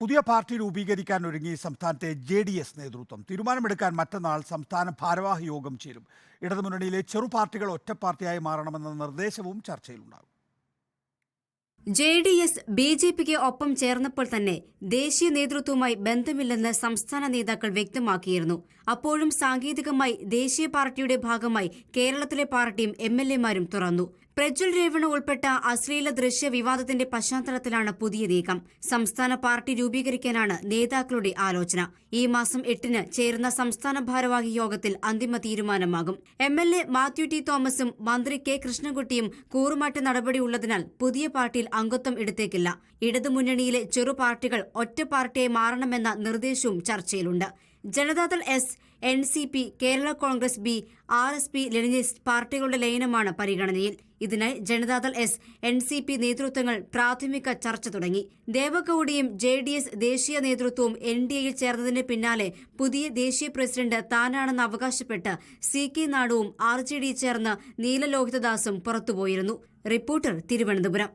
പുതിയ പാർട്ടി രൂപീകരിക്കാൻ ഒരുങ്ങി സംസ്ഥാനത്തെ ജെ ഡി എസ് നേതൃത്വം. തീരുമാനമെടുക്കാൻ മറ്റന്നാൾ സംസ്ഥാന ഭാരവാഹി യോഗം ചേരും. ഇടതുമുന്നണിയിലെ ചെറു പാർട്ടികൾ ഒറ്റ പാർട്ടിയായി മാറണമെന്ന നിർദ്ദേശവും ചർച്ചയിലുണ്ടാകും. J D S B J പിക്ക് ഒപ്പം ചേർന്നപ്പോൾ തന്നെ ദേശീയ നേതൃത്വവുമായി ബന്ധമില്ലെന്ന് സംസ്ഥാന നേതാക്കൾ വ്യക്തമാക്കിയിരുന്നു. അപ്പോഴും സാങ്കേതികമായി ദേശീയ പാർട്ടിയുടെ ഭാഗമായി കേരളത്തിലെ പാർട്ടിയും എം എൽ എമാരും തുറന്നു. പ്രജ്വൽ രേവണ ഉൾപ്പെട്ട അശ്ലീല ദൃശ്യ വിവാദത്തിന്റെ പശ്ചാത്തലത്തിലാണ് പുതിയ നീക്കം. സംസ്ഥാന പാർട്ടി രൂപീകരിക്കാനാണ് നേതാക്കളുടെ ആലോചന. ഈ മാസം എട്ടിന് ചേരുന്ന സംസ്ഥാന ഭാരവാഹി യോഗത്തിൽ അന്തിമ തീരുമാനമാകും. M L A Mathew T തോമസും മന്ത്രി കെ കൃഷ്ണൻകുട്ടിയും കൂറുമാറ്റ നടപടി ഉള്ളതിനാൽ പുതിയ പാർട്ടിയിൽ അംഗത്വം എടുത്തേക്കില്ല. ഇടതുമുന്നണിയിലെ ചെറു പാർട്ടികൾ ഒറ്റ പാർട്ടിയായി മാറണമെന്ന നിർദ്ദേശവും ചർച്ചയിലുണ്ട്. Janata Dal S N C P Kerala Congress B R S P Leninist പാർട്ടികളുടെ ലയനമാണ് പരിഗണനയിൽ. ഇതിനായി Janata Dal S N C P നേതൃത്വങ്ങൾ പ്രാഥമിക ചർച്ച തുടങ്ങി. ദേവഗൌഡയും ജെ ഡി എസ് ദേശീയ നേതൃത്വവും എൻ ഡി എയിൽ ചേർന്നതിന് പിന്നാലെ പുതിയ ദേശീയ പ്രസിഡന്റ് താനാണെന്ന് അവകാശപ്പെട്ട് സി കെ നാടുവും ആർ ജെ ഡി ചേർന്ന് നീലലോഹിതദാസും പുറത്തുപോയിരുന്നു. റിപ്പോർട്ടർ തിരുവനന്തപുരം.